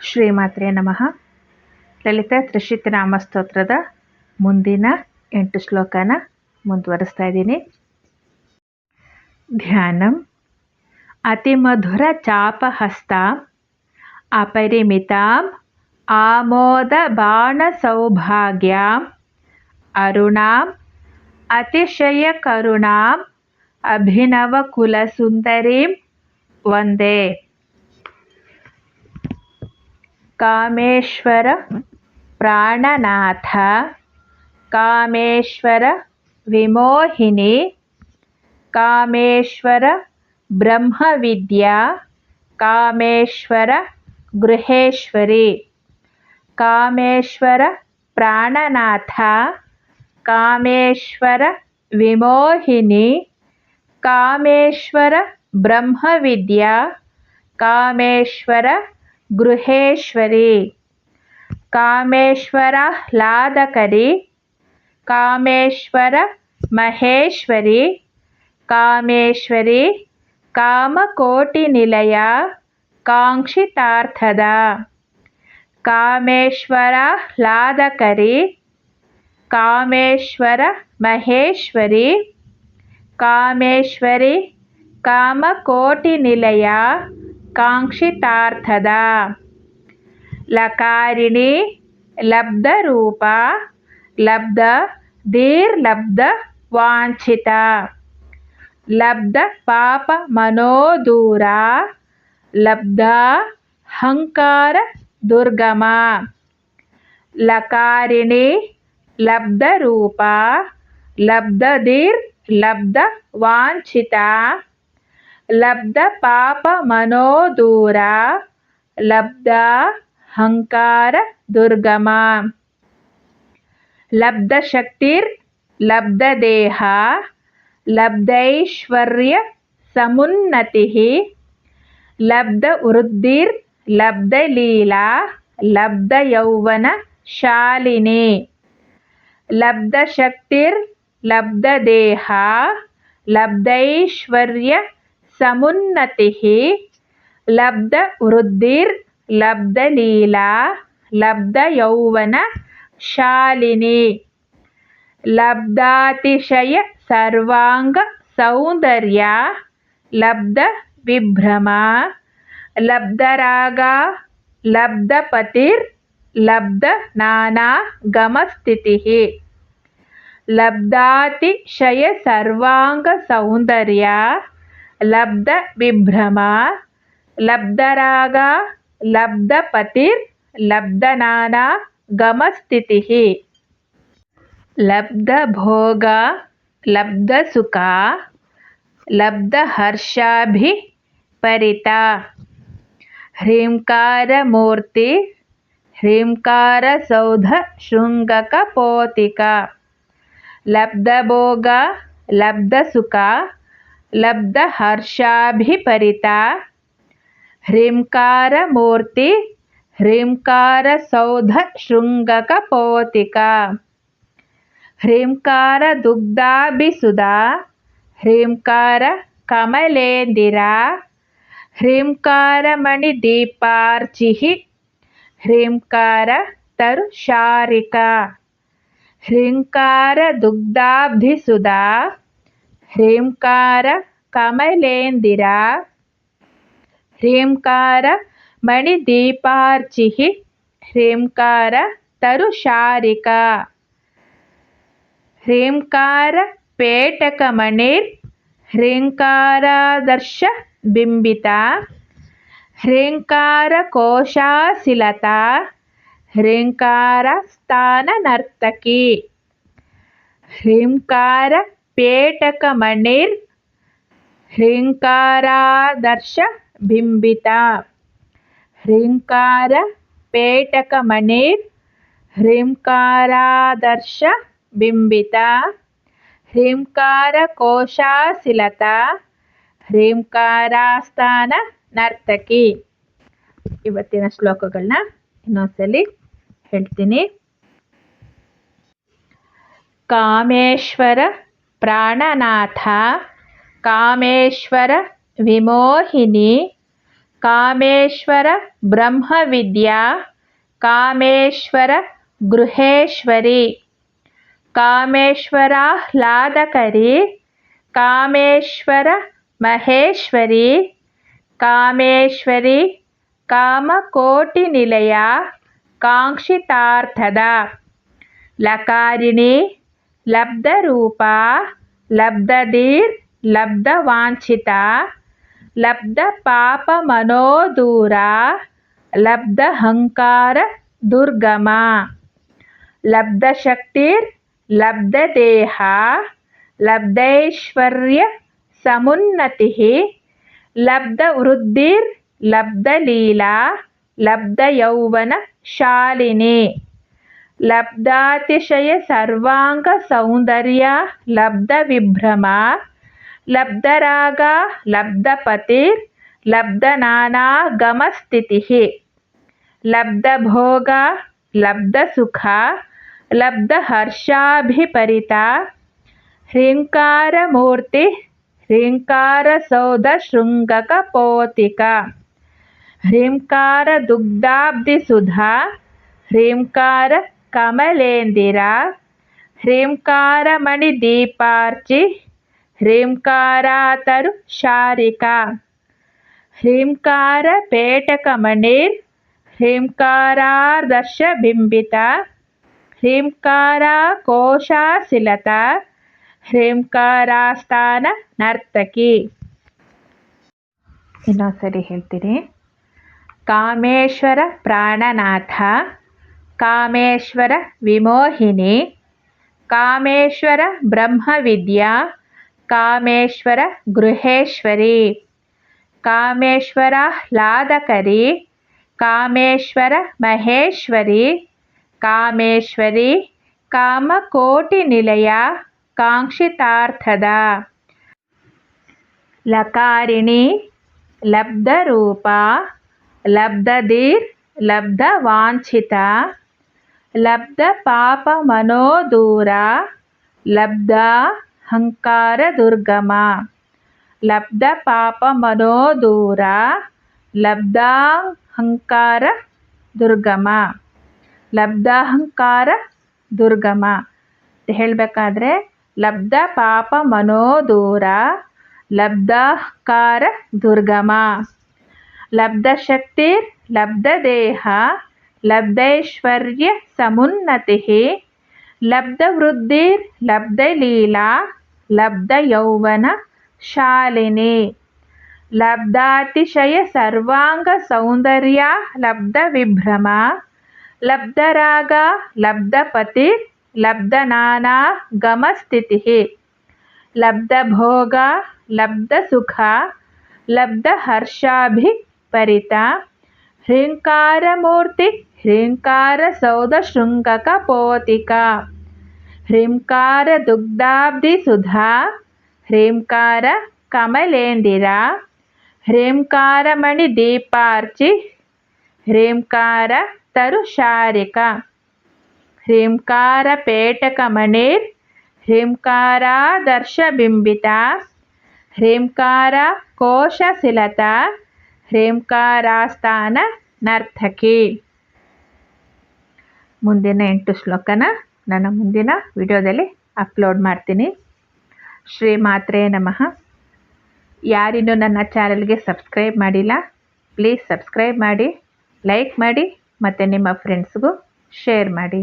ಶ್ರೀಮಾತ್ರೆ ನಮಃ ಲಲಿತ ತ್ರಿಶಿತನಾಮ ಸ್ತೋತ್ರದ ಮುಂದಿನ ಎಂಟು ಶ್ಲೋಕನ ಮುಂದುವರಿಸ್ತಾ ಇದ್ದೀನಿ ಧ್ಯಾನಂ ಅತಿಮಧುರ ಚಾಪಹಸ್ತಾಂ ಅಪರಿಮಿತಾಂ ಆಮೋದ ಬಾಣಸೌಭಾಗ್ಯಾಂ ಅರುಣಾಂ ಅತಿಶಯಕರುಣಾಂ ಅಭಿನವಕುಲಸುಂದರೀಂ ವಂದೇ कामेश्वर प्राणनाथ, कामेश्वर विमोहिनी, कामेश्वर ब्रह्म विद्या कामेश्वर गृहेश्वरी, कामेश्वर प्राणनाथ, कामेश्वर विमोहिनी, कामेश्वर ब्रह्म विद्या कामेश्वर गृहेश्वरे। कामेश्वराह्लादकरे। कामेश्वर महेश्वरी। कामेश्वरी कामकोटिनिलया काङ्क्षितार्थदा। कामेश्वराह्लादकरे। कामेश्वर कामेश्वरी कामेश्वरे कामकोटिनिलया ಕಾಂಕ್ಷಿತಾರ್ಥದ ಲಕಾರಿಣಿ ಲಬ್ಧರೂಪ ಲಬ್ಧ ದೀರ್ಲಬ್ಧ ವಾಂಛಿತ ಲಬ್ಧ ಪಾಪ ಮನೋದೂರ ಲಬ್ಧ ಹಂಕಾರ ದುರ್ಗಮ ಲಕಾರಿಣಿ ಲಬ್ಧರೂಪ ಲಬ್ಧದೀರ್ ಲಬ್ಧ ವಾಂಛಿತ ಲಬ್ಧ ಪಾಪ ಮನೋದೂರ ಲಬ್ಧ ಹಂಕಾರ లబ్ధ పాప మనోదూర లబ్ధ హంకార దుర్గమా. లబ్ధ శక్తిర్ లబ్ధ దేహ లబ్ధైశ్వర్య సమున్నతి లబ్ధ వృద్ధిర్ లబ్ధ లీలా లబ్ధ యౌవన శాలిని. లబ్ధ శక్తిర్ లబ్ధ దేహ లబ్ధైశ్వర్య समुन्नति लब्ध वृद्धिर्, लब्ध लीला, लब्ध यौवन समुन्नतिः लब्धवृद्धिर् लब्धलीला लब्धयौवनशालिनी लब्धातिशयसर्वाङ्गसौन्दर्या लब्धविभ्रमा लब्धरागा सर्वांग लब्धातिशयसर्वाङ्गसौन्दर्या लब्ध लब्धविभ्रम लब्धराग लब्धपतिर्लब्धनान गमस्थितिः। लब्धभोग लब्धसुखा लब्धहर्षाभिपरिता ह्रीङ्कारमूर्ति ह्रीङ्कारसौधशृङ्गकपोतिका लब्धभोग लब्धसुखा लब्धहर्षाभिपरिता। ह्रीङ्कारमूर्ति ह्रीङ्कारसौधशृङ्गकपोतिका ह्रीङ्कारदुग्धाभिसुधा ह्रीङ्कारकमलेन्दिरा ह्रीङ्कारमणिदीपार्चिः ह्रीङ्कारतरुशारिका ह्रीङ्कारदुग्धाब्धिसुधा ह्रीङ्कार कमलेन्दिरा ह्रीङ्कार मणिदीपार्चिः। ह्रीङ्कार तरुशारिका ह्रींकार पेटकमणिर्। ह्रींकार स्थान नर्त ह्रींकार ಪೇಟಕಮಣಿರ್ ಹ್ರೀಂಕಾರಾದರ್ಶ ಬಿಂಬಿತ ಹ್ರೀಂಕಾರ ಕೋಶಾಸಿಲತಾ ಹ್ರೀಂಕಾರ ಸ್ಥಾನನರ್ತಕಿ ಹ್ರೀಂಕಾರ ಪೇಟಕಮಣಿರ್ ಹ್ರೀಂಕಾರಾದರ್ಶ ಬಿಂಬಿತ ಹ್ರೀಂಕಾರ ಪೇಟಕಮಣಿರ್ ಹ್ರೀಂಕಾರಾದರ್ಶ ಬಿಂಬಿತ ಹ್ರೀಂಕಾರ ಕೋಶಾಸಿಲತಾ ಹ್ರೀಂಕಾರಾಸ್ಥಾನ ನರ್ತಕಿ ಇವತ್ತಿನ ಶ್ಲೋಕಗಳನ್ನ ಇನ್ನೊಂದ್ಸಲಿ ಹೇಳ್ತೀನಿ ಕಾಮೇಶ್ವರ प्राणनाथ कामेश्वर विमोहिनी कामेश्वर ब्रह्मविद्या कामेश्वर गृहेश्वरी कामेश्वराह्लादकरी कामेश्वर महेश्वरी कामेश्वरी कामकोटिनिलया काङ्क्षितार्थदा लकारिणी లబ్ధరూప లబ్ధధీర్ లబ్ధవాంఛిత లబ్ధపాపమనోదూర లబ్ధహంಕಾರ దుర్గమ లబ్ధశక్తిర్ లబ్ధదేహ లబ్ధైశ్వర్య సమున్నతి లబ్ధవృద్ధిర్ లబ్ధలీల లబ్ధయౌవనశాలిని. लब्धातिशय सर्वांग सौंदर्या लब्धातिशयसर्वाङ्गसौन्दर्या लब्धविभ्रमा लब्धरागा लब्धपतिर्लब्धनानागमस्थितिः लब्धभोगा लब्धसुखा लब्धहर्षाभिपरिता ह्रीङ्कारमूर्ति ह्रीङ्कारसौधशृङ्गकपोतिका ह्रीङ्कारदुग्धाब्धिसुधा ह्रीङ्कार ಕಮಲೇಂದಿರ ಹ್ರೀಂಕಾರಮಣಿ ದೀಪಾರ್ಚಿ ಹ್ರೀಂಕಾರಾತರು ಶಾರಿಕಾ ಹ್ರೀಂಕಾರ ಪೇಟಕಮಣಿರ್ ಹ್ರೀಂಕಾರಾರ್ದರ್ಶ ಬಿಂಬಿತ ಹ್ರೀಂಕಾರ ಕೋಶಾಶಿಲತ ಹ್ರೀಂಕಾರಾಸ್ಥಾನ ನರ್ತಕಿ ಇನ್ನೊಂದು ಸರಿ ಹೇಳ್ತೀನಿ ಕಾಮೇಶ್ವರ ಪ್ರಾಣನಾಥ कामेश्वर विमोहिनी, कामेश्वर ब्रह्म विद्या कामेश्वर गृहेश्वरी कामेश्वराह्लादकरी कामेश्वर महेश्वरी, कामेश्वरी कामकोटिनिलय काङ्क्षितार्थद। लकारिणी, लब्धरूपा लब्धदीर् लब्धवाञ्छिता ಲಬ್ಧ ಪಾಪ ಮನೋದೂರ ಲಬ್ಧ ಹಂಕಾರ ದುರ್ಗಮ ಲಬ್ಧ ಪಾಪ ಮನೋದೂರ ಲಬ್ಧಾಹಂಕಾರ ದುರ್ಗಮ ಲಬ್ಧಾಹಂಕಾರ ದುರ್ಗಮ ಹೇಳಬೇಕಾದ್ರೆ ಲಬ್ಧ ಪಾಪ ಮನೋದೂರ ಲಬ್ಧಾಹಂಕಾರ ದುರ್ಗಮ लब्धैश्वर्यः समुन्नतिः लब्धवृद्धिर्लब्धलीला लब्धयौवनशालिनी लब्धातिशयसर्वाङ्गसौन्दर्या लब्धविभ्रमा लब्धरागा लब्धपतिर्लब्धनानागमस्थितिः लब्धभोगा लब्धसुखा लब्धहर्षाभिपरिता हृङ्कारमूर्ति హ్రీంకార సౌధ శృంగక పోతిక హ్రీంకార దుగ్ధాబ్ది సుధా హ్రీంకార కమలేందిర హ్రీంకారమణి దీపార్చి హ్రీంకార తరుశారిక హ్రీంకార పేటకమణిర్ హ్రీంకారాదర్శబింబిత హ్రీంకార కోశశిలత హ్రీంకారాస్థాన నర్తకి ಮುಂದಿನ ಎಂಟು ಶ್ಲೋಕನ ನನ್ನ ಮುಂದಿನ ವಿಡಿಯೋದಲ್ಲಿ ಅಪ್ಲೋಡ್ ಮಾಡ್ತೀನಿ. ಶ್ರೀ ಮಾತ್ರೇ ನಮಃ. ಯಾರಿನ್ನೂ ನನ್ನ ಚಾನಲ್ಗೆ ಸಬ್ಸ್ಕ್ರೈಬ್ ಮಾಡಿಲ್ಲ, ಪ್ಲೀಸ್ ಸಬ್ಸ್ಕ್ರೈಬ್ ಮಾಡಿ, ಲೈಕ್ ಮಾಡಿ ಮತ್ತು ನಿಮ್ಮ ಫ್ರೆಂಡ್ಸ್ಗೂ ಶೇರ್ ಮಾಡಿ.